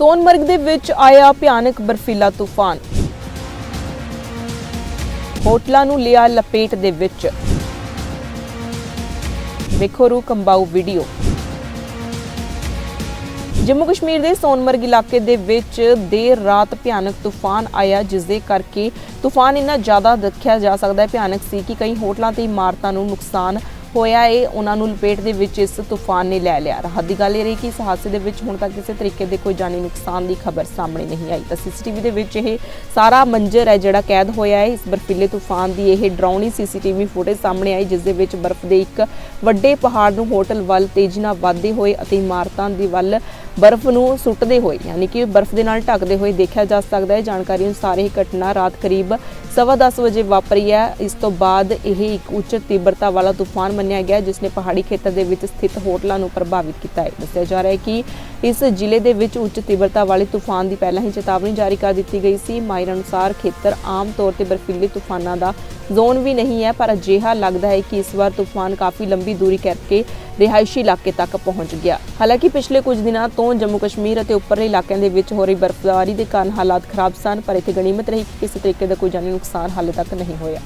ਸੋਨਮਰਗ ਦੇ ਵਿੱਚ ਆਇਆ ਭਿਆਨਕ ਬਰਫੀਲਾ ਤੂਫਾਨ। ਹੋਟਲਾਂ ਨੂੰ ਲਿਆ ਲਪੇਟ ਦੇ ਵਿੱਚ। ਵੇਖੋ ਰੂ ਕੰਬਾਊ ਵੀਡੀਓ। ਜੰਮੂ ਕਸ਼ਮੀਰ ਦੇ ਸੋਨਮਰਗ ਇਲਾਕੇ ਦੇ ਵਿੱਚ ਦੇਰ ਰਾਤ ਭਿਆਨਕ ਤੂਫਾਨ ਆਇਆ ਜਿਸ ਦੇ ਕਰਕੇ ਤੂਫਾਨ ਇੰਨਾ ਜ਼ਿਆਦਾ ਦੇਖਿਆ ਜਾ ਸਕਦਾ ਹੈ। ਭਿਆਨਕ ਸੀ ਕਿ ਕਈ ਹੋਟਲਾਂ ਤੇ ਇਮਾਰਤਾਂ ਨੂੰ ਨੁਕਸਾਨ ਹੋਇਆ ਏ, ਉਹਨਾਂ ਨੂੰ ਲਪੇਟ ਦੇ ਵਿੱਚ ਇਸ ਤੂਫਾਨ ਨੇ ਲੈ ਲਿਆ। ਰਾਹਤ ਦੀ ਗੱਲ ਇਹ ਰਹੀ ਕਿ ਇਸ ਹਾਦਸੇ ਦੇ ਵਿੱਚ ਹੁਣ ਤੱਕ ਕਿਸੇ ਤਰੀਕੇ ਦੇ ਕੋਈ ਜਾਨੀ ਨੁਕਸਾਨ ਦੀ ਖਬਰ ਸਾਹਮਣੇ ਨਹੀਂ ਆਈ। ਤਾਂ ਸੀਸੀਟੀਵੀ ਦੇ ਵਿੱਚ ਇਹ ਸਾਰਾ ਮੰਜ਼ਰ ਹੈ ਜਿਹੜਾ ਕੈਦ ਹੋਇਆ ਹੈ। ਇਸ ਬਰਫੀਲੇ ਤੂਫਾਨ ਦੀ ਇਹ ਡਰਾਉਣੀ ਸੀਸੀਟੀਵੀ ਫੁਟੇਜ ਸਾਹਮਣੇ ਆਈ, ਜਿਸ ਦੇ ਵਿੱਚ ਬਰਫ਼ ਦੇ ਇੱਕ ਵੱਡੇ ਪਹਾੜ ਨੂੰ ਹੋਟਲ ਵੱਲ ਤੇਜ਼ੀ ਨਾਲ ਵਧਦੇ ਹੋਏ ਅਤੇ ਇਮਾਰਤਾਂ ਦੀ ਵੱਲ ਬਰਫ਼ ਨੂੰ ਸੁੱਟਦੇ ਹੋਏ, ਯਾਨੀ ਕਿ ਬਰਫ਼ ਦੇ ਨਾਲ ਢੱਕਦੇ ਹੋਏ ਦੇਖਿਆ ਜਾ ਸਕਦਾ ਹੈ। ਜਾਣਕਾਰੀ ਅਨੁਸਾਰ ਇਹ ਘਟਨਾ ਰਾਤ ਕਰੀਬ ਸਵਾ ਵਜੇ ਵਾਪਰੀ ਹੈ। ਇਸ ਤੋਂ ਬਾਅਦ ਇਹ ਇੱਕ ਉੱਚ ਤੀਬਰਤਾ ਵਾਲਾ ਤੂਫਾਨ ਮੰਨਿਆ ਗਿਆ, ਜਿਸ ਨੇ ਪਹਾੜੀ ਖੇਤਰ ਦੇ ਵਿੱਚ ਸਥਿਤ ਹੋਟਲਾਂ ਨੂੰ ਪ੍ਰਭਾਵਿਤ ਕੀਤਾ ਹੈ। ਦੱਸਿਆ ਜਾ ਰਿਹਾ ਹੈ ਕਿ ਇਸ ਜ਼ਿਲ੍ਹੇ ਦੇ ਵਿੱਚ ਉੱਚ ਤੀਬਰਤਾ ਵਾਲੇ ਤੂਫਾਨ ਦੀ ਪਹਿਲਾਂ ਹੀ ਚੇਤਾਵਨੀ ਜਾਰੀ ਕਰ ਦਿੱਤੀ ਗਈ ਸੀ। ਮਾਇਰ ਅਨੁਸਾਰ ਖੇਤਰ ਆਮ ਤੌਰ ਤੇ ਬਰਫੀਲੇ ਤੂਫਾਨਾਂ ਦਾ ਜ਼ੋਨ ਵੀ ਨਹੀਂ ਹੈ, ਪਰ ਅਜਿਹਾ ਲੱਗਦਾ ਹੈ ਕਿ ਇਸ ਵਾਰ ਤੂਫਾਨ ਕਾਫੀ ਲੰਬੀ ਦੂਰੀ ਕਰਕੇ ਰਿਹਾਇਸ਼ੀ ਇਲਾਕੇ ਤੱਕ ਪਹੁੰਚ ਗਿਆ। ਹਾਲਾਂਕਿ ਪਿਛਲੇ ਕੁਝ ਦਿਨਾਂ ਤੋਂ ਜੰਮੂ ਕਸ਼ਮੀਰ ਅਤੇ ਉੱਪਰਲੇ ਇਲਾਕਿਆਂ ਦੇ ਵਿੱਚ ਹੋ ਰਹੀ ਬਰਫ਼ਬਾਰੀ ਦੇ ਕਾਰਨ ਹਾਲਾਤ ਖਰਾਬ ਸਨ, ਪਰ ਇੱਥੇ ਗਣੀਮਤ ਰਹੀ ਕਿ ਕਿਸੇ ਤਰੀਕੇ ਦਾ ਕੋਈ ਜਾਨੀ ਨੁਕਸਾਨ ਹਾਲੇ ਤੱਕ ਨਹੀਂ ਹੋਇਆ।